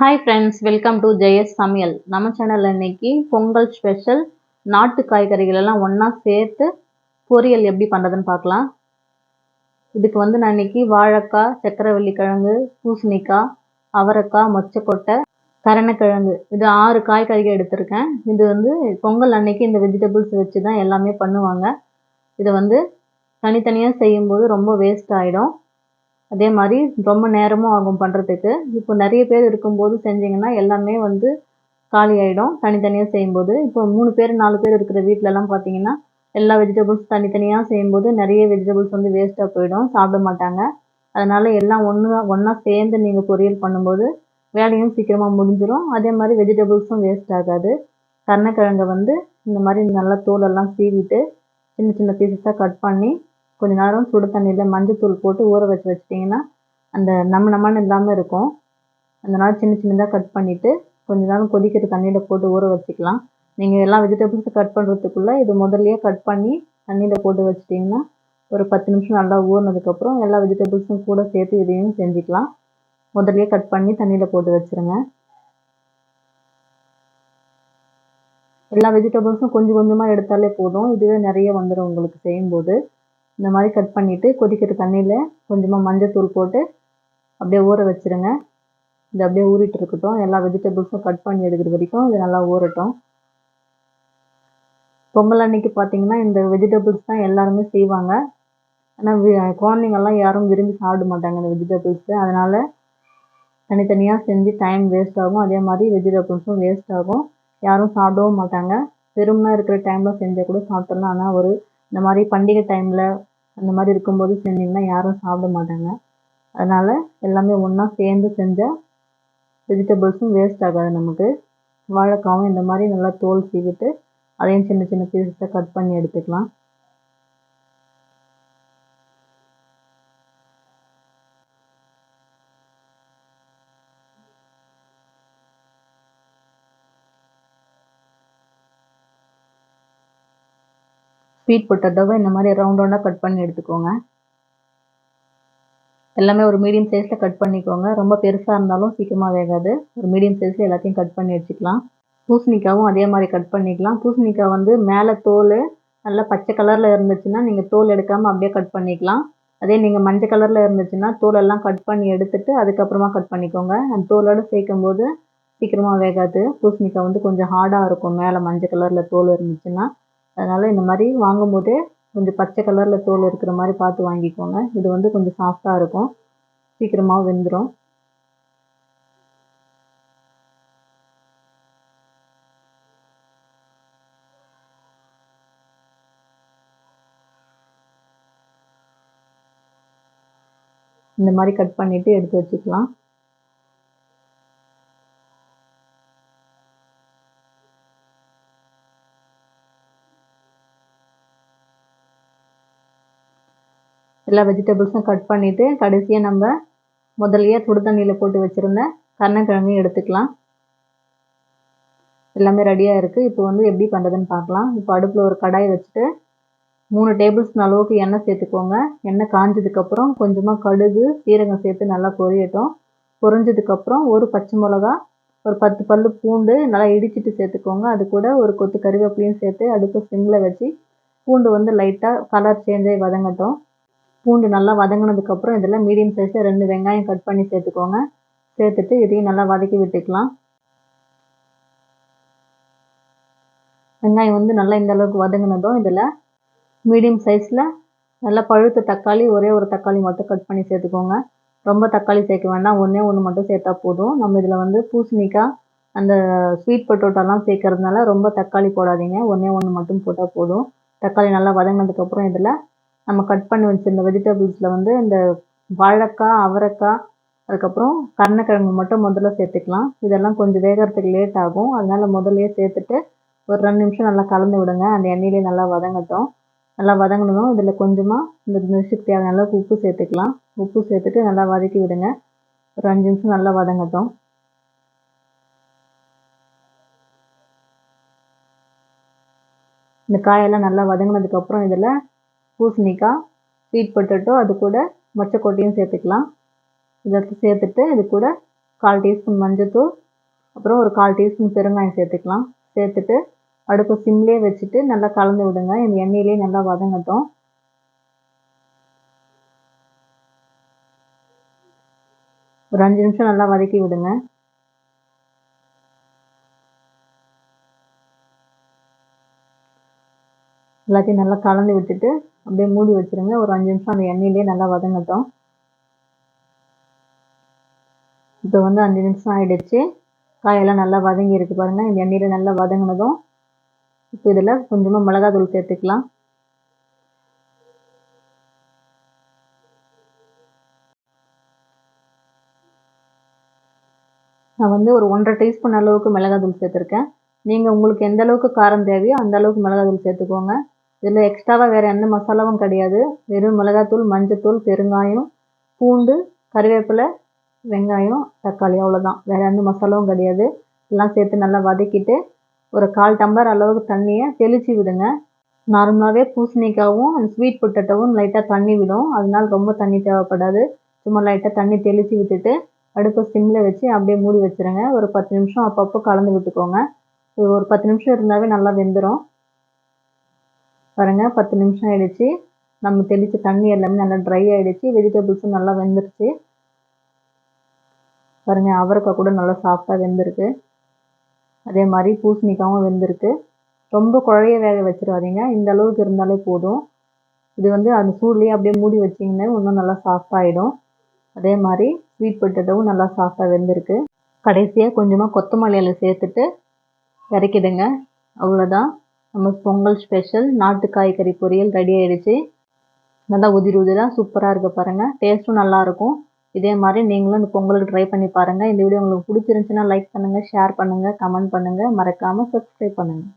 Hi friends welcome to Jayas சமையல் நம்ம சேனலில் இன்றைக்கி பொங்கல் ஸ்பெஷல் நாட்டு காய்கறிகள் எல்லாம் ஒன்றா சேர்த்து பொரியல் எப்படி பண்ணுறதுன்னு பார்க்கலாம். இதுக்கு வந்து நான் இன்றைக்கி வாழைக்காய் சக்கரவள்ளி கிழங்கு பூசணிக்காய் அவரைக்காய் மொச்சக்கொட்டை கரணக்கிழங்கு. இது ஆறு காய்கறிகள் எடுத்திருக்கேன். இது வந்து பொங்கல் அன்னைக்கு இந்த வெஜிடபிள்ஸ் வச்சு தான் எல்லாமே பண்ணுவாங்க. இதை வந்து தனித்தனியாக செய்யும்போது ரொம்ப வேஸ்ட் ஆகிடும் அதே மாதிரி ரொம்ப நேரமும் ஆகும் பண்ணுறதுக்கு இப்போ நிறைய பேர் இருக்கும்போது செஞ்சிங்கன்னா எல்லாமே வந்து காலி ஆகிடும் தனித்தனியாக செய்யும்போது. இப்போ மூணு பேர் நாலு பேர் இருக்கிற வீட்டிலலாம் பார்த்தீங்கன்னா எல்லா வெஜிடபிள்ஸ் தனித்தனியாக செய்யும்போது நிறைய வெஜிடபிள்ஸ் வந்து வேஸ்ட்டாக போயிடும். சாப்பிட மாட்டாங்க. அதனால் எல்லாம் ஒன்று ஒன்றா சேர்ந்து நீங்கள் பொரியல் பண்ணும்போது வேலையும் சீக்கிரமாக முடிஞ்சிடும் அதே மாதிரி வெஜிடபிள்ஸும் வேஸ்ட் ஆகாது. கருணக்கிழங்கை வந்து இந்த மாதிரி நல்லா தோலெல்லாம் சீவிட்டு சின்ன சின்ன பீசஸாக கட் பண்ணி கொஞ்ச நேரம் சுடு தண்ணியில் மஞ்சத்தூள் போட்டு ஊற வச்சு வச்சிட்டிங்கன்னா அந்த நம்ம நம்மன்னு இல்லாமல் இருக்கும். அதனால் சின்ன சின்னதாக கட் பண்ணிவிட்டு கொஞ்ச நேரம் கொதிக்கிற தண்ணியில் போட்டு ஊற வச்சுக்கலாம். நீங்கள் எல்லா வெஜிடபிள்ஸும் கட் பண்ணுறதுக்குள்ளே இது முதல்லையே கட் பண்ணி தண்ணியில் போட்டு வச்சிட்டிங்கன்னா ஒரு பத்து நிமிஷம் நல்லா ஊறினதுக்கப்புறம் எல்லா வெஜிடபிள்ஸும் கூட சேர்த்து இதையும் செஞ்சுக்கலாம். முதல்லையே கட் பண்ணி தண்ணியில் போட்டு வச்சுருங்க. எல்லா வெஜிடபிள்ஸும் கொஞ்சம் கொஞ்சமாக எடுத்தாலே போதும். இதுவே நிறைய வந்துடும் உங்களுக்கு செய்யும்போது. இந்த மாதிரி கட் பண்ணிவிட்டு கொதிக்கிற தண்ணியில் கொஞ்சமாக மஞ்சத்தூள் போட்டு அப்படியே ஊற வச்சுருங்க. இது அப்படியே ஊறிட்டு இருக்கட்டும். எல்லா வெஜிடபிள்ஸும் கட் பண்ணி எடுக்கிற வரைக்கும் இது நல்லா ஊறட்டும். பொங்கல் அன்னைக்கு பார்த்தீங்கன்னா இந்த வெஜிடபிள்ஸ் தான் எல்லாருமே செய்வாங்க. ஆனால் குழந்தைங்கள்லாம் யாரும் விரும்பி சாப்பிட மாட்டாங்க இந்த வெஜிடபிள்ஸு அதனால் தனித்தனியாக செஞ்சு டைம் வேஸ்ட் ஆகும். அதே மாதிரி வெஜிடபிள்ஸும் வேஸ்ட் ஆகும். யாரும் சாப்பிடவும் மாட்டாங்க. பெருமையாக இருக்கிற டைமில் செஞ்சால் கூட சாப்பிட்றலாம் ஆனால் ஒரு இந்த மாதிரி பண்டிகை டைமில் அந்த மாதிரி இருக்கும்போது செஞ்சிங்கன்னா யாரும் சாப்பிட மாட்டாங்க. அதனால் எல்லாமே ஒன்றா சேர்ந்து செஞ்சால் வெஜிடபிள்ஸும் வேஸ்ட் ஆகாது நமக்கு. வாழைக்காவும் இந்த மாதிரி நல்லா தோல் சீவிட்டு அதையும் சின்ன சின்ன பீஸஸாக கட் பண்ணி எடுத்துக்கலாம். ஸ்வீட் பொட்டேட்டோவை இந்த மாதிரி ரவுண்ட் ரவுண்டாக கட் பண்ணி எடுத்துக்கோங்க. எல்லாமே ஒரு மீடியம் சைஸில் கட் பண்ணிக்கோங்க. ரொம்ப பெருசாக இருந்தாலும் சீக்கிரமாக வேகாது. ஒரு மீடியம் சைஸில் எல்லாத்தையும் கட் பண்ணி வச்சுக்கலாம் பூசணிக்காவும் அதே மாதிரி கட் பண்ணிக்கலாம். பூசணிக்காய் வந்து மேலே தோல் நல்லா பச்சை கலரில் இருந்துச்சுன்னா நீங்கள் தோல் எடுக்காமல் அப்படியே கட் பண்ணிக்கலாம். அதே நீங்கள் மஞ்சள் கலரில் இருந்துச்சுன்னா தோலெல்லாம் கட் பண்ணி எடுத்துட்டு அதுக்கப்புறமா கட் பண்ணிக்கோங்க. அந்த தோலோடு சேர்க்கும் போது சீக்கிரமாக வேகாது. பூசணிக்காய் வந்து கொஞ்சம் ஹார்டாக இருக்கும். மேலே மஞ்சள் கலரில் தோல் இருந்துச்சுன்னா அதனால் இந்த மாதிரி வாங்கும்போதே கொஞ்சம் பச்சை கலரில் தோல் இருக்கிற மாதிரி பார்த்து வாங்கிக்கோங்க. இது வந்து கொஞ்சம் சாஃப்டாக இருக்கும். சீக்கிரமாக வெந்துடும் இந்த மாதிரி கட் பண்ணிவிட்டு எடுத்து வச்சுக்கலாம். எல்லா வெஜிடபிள்ஸும் கட் பண்ணிவிட்டு கடைசியாக நம்ம முதல்லையே சுடு தண்ணியில் போட்டு வச்சுருந்த கருணக்கிழங்கையும் எடுத்துக்கலாம். எல்லாமே ரெடியாக இருக்குது இப்போ வந்து எப்படி பண்ணுறதுன்னு பார்க்கலாம். இப்போ அடுப்பில் ஒரு கடாய் வச்சுட்டு மூணு டேபிள் ஸ்பூன் அளவுக்கு எண்ணெய் சேர்த்துக்கோங்க. எண்ணெய் காஞ்சதுக்கப்புறம் கொஞ்சமாக கடுகு சீரகம் சேர்த்து நல்லா பொரியட்டும். பொரிஞ்சதுக்கப்புறம் ஒரு பச்சை மிளகா ஒரு பத்து பல் பூண்டு நல்லா இடிச்சிட்டு சேர்த்துக்கோங்க. அது கூட ஒரு கொத்து கருவேப்பிலையும் சேர்த்து அடுப்பு சிம்மில் வச்சு பூண்டு வந்து லைட்டாக கலர் சேஞ்ச் ஆகி வதங்கட்டும். பூண்டு நல்லா வதங்கினதுக்கப்புறம் இதில் மீடியம் சைஸில் ரெண்டு வெங்காயம் கட் பண்ணி சேர்த்துக்கோங்க. சேர்த்துட்டு இதையும் நல்லா வதக்கி விட்டுக்கலாம். வெங்காயம் வந்து நல்லா இந்த அளவுக்கு வதங்கினதும் இதில் மீடியம் சைஸில் நல்லா பழுத்த தக்காளி ஒரே ஒரு தக்காளி மட்டும் கட் பண்ணி சேர்த்துக்கோங்க. ரொம்ப தக்காளி சேர்க்க வேண்டாம். ஒன்றே ஒன்று மட்டும் சேர்த்தா போதும். நம்ம இதில் வந்து பூசணிக்காய் அந்த ஸ்வீட் பொட்டோட்டோலாம் சேர்க்கறதுனால ரொம்ப தக்காளி போடாதீங்க. ஒன்றே ஒன்று மட்டும் போட்டால் போதும். தக்காளி நல்லா வதங்கினதுக்கப்புறம் இதில் நம்ம கட் பண்ணி வச்சுருந்த வெஜிடபிள்ஸில் வந்து இந்த வாழைக்காய் அவரைக்காய் அதுக்கப்புறம் கருணக்கிழங்கு மட்டும் முதல்ல சேர்த்துக்கலாம். இதெல்லாம் கொஞ்சம் வேகிறதுக்கு லேட் ஆகும். அதனால் முதல்லையே சேர்த்துட்டு ஒரு ரெண்டு நிமிஷம் நல்லா கலந்து விடுங்க. அந்த எண்ணெயிலே நல்லா வதங்கட்டும். நல்லா வதங்கினதும் இதில் கொஞ்சமாக இந்த மிஷுக்கு தேவையான அளவுக்கு உப்பு சேர்த்துக்கலாம். உப்பு சேர்த்துட்டு நல்லா வதக்கி விடுங்க. ஒரு அஞ்சு நிமிஷம் நல்லா வதங்கட்டும். இந்த காயெல்லாம் நல்லா வதங்கினதுக்கப்புறம் இதில் பூசணிக்காய் ஸ்வீட் பொட்டேட்டோ அது கூட மொச்சக்கொட்டையும் சேர்த்துக்கலாம். இதை சேர்த்துட்டு இது கூட கால் டீஸ்பூன் மஞ்சத்தூள் அப்புறம் ஒரு கால் டீஸ்பூன் பெருங்காயம் சேர்த்துக்கலாம். சேர்த்துட்டு அடுப்பு சிம்லேயே வச்சுட்டு நல்லா கலந்து விடுங்க. இந்த எண்ணெயிலே நல்லா வதங்கட்டும். ஒரு அஞ்சு நிமிஷம் நல்லா வதக்கி விடுங்க. எல்லாத்தையும் நல்லா கலந்து விட்டுட்டு அப்படியே மூடி வச்சுருங்க. ஒரு அஞ்சு நிமிஷம் அந்த எண்ணெயிலே நல்லா வதங்கட்டும். இப்போ வந்து அஞ்சு நிமிஷம் ஆகிடுச்சு காயெல்லாம் நல்லா வதங்கி இருக்கு பாருங்கள் இந்த எண்ணெயில் நல்லா வதங்கினதும் இப்போ இதில் கொஞ்சமாக மிளகாத்தூள் சேர்த்துக்கலாம். நான் வந்து ஒரு ஒன்றரை டீஸ்பூன் அளவுக்கு மிளகாத்தூள் சேர்த்துருக்கேன். நீங்கள் உங்களுக்கு எந்த அளவுக்கு காரம் தேவையோ அந்த அளவுக்கு மிளகாத்தூள் சேர்த்துக்கோங்க. இதில் எக்ஸ்ட்ராவாக வேறு எந்த மசாலாவும் கிடையாது. வெறும் மிளகாத்தூள் மஞ்சத்தூள் பெருங்காயம் பூண்டு கருவேப்பிலை வெங்காயம் தக்காளி அவ்வளோதான் வேறு எந்த மசாலாவும் கிடையாது. எல்லாம் சேர்த்து நல்லா வதக்கிட்டு ஒரு கால் டம்ளர் அளவுக்கு தண்ணியை தெளித்து விடுங்க. நார்மலாகவே பூசணிக்காவும் ஸ்வீட் பொட்டட்டோவும் லைட்டாக தண்ணி விடும். அதனால் ரொம்ப தண்ணி தேவைப்படாது. சும்மா லைட்டாக தண்ணி தெளித்து விட்டுட்டு அடுப்பை சிம்மில் வச்சு அப்படியே மூடி வச்சுருங்க. ஒரு பத்து நிமிஷம் அப்பப்போ கலந்து விட்டுக்கோங்க. ஒரு பத்து நிமிஷம் இருந்தாவே நல்லா வெந்துடும் பாருங்கள் பத்து நிமிஷம் ஆகிடுச்சு நம்ம தெளித்த தண்ணி எல்லாமே நல்லா ட்ரை ஆகிடுச்சு வெஜிடபிள்ஸும் நல்லா வெந்துருச்சு. பாருங்கள் அவரைக்காய் கூட நல்லா சாஃப்டாக வெந்திருக்கு. அதே மாதிரி பூசணிக்காவும் வெந்திருக்கு. ரொம்ப குழைய வேக வச்சிடாதீங்க. இந்த அளவுக்கு இருந்தாலே போதும். இது வந்து அந்த சூட்லேயே அப்படியே மூடி வச்சிங்கன்னா இன்னும் நல்லா சாஃப்டாகிடும் அதே மாதிரி ஸ்வீட் பொட்டேட்டோவும் நல்லா சாஃப்டாக வெந்திருக்கு. கடைசியாக கொஞ்சமாக கொத்தமல்லி இலை சேர்த்துட்டு இறக்கிடுங்க. அவ்வளோதான் நம்ம பொங்கல் ஸ்பெஷல் நாட்டு காய்கறி பொரியல் ரெடி ஆகிடுச்சு நல்லா உதிரி உதிராக சூப்பராக இருக்க பாருங்கள் டேஸ்ட்டும் நல்லாயிருக்கும் இதே மாதிரி நீங்களும் இந்த பொங்கலுக்கு ட்ரை பண்ணி பாருங்கள் இந்த வீடியோ உங்களுக்கு பிடிச்சிருந்துச்சுன்னா லைக் பண்ணுங்கள் ஷேர் பண்ணுங்கள் கமெண்ட் பண்ணுங்கள் மறக்காமல் சப்ஸ்கிரைப் பண்ணுங்கள்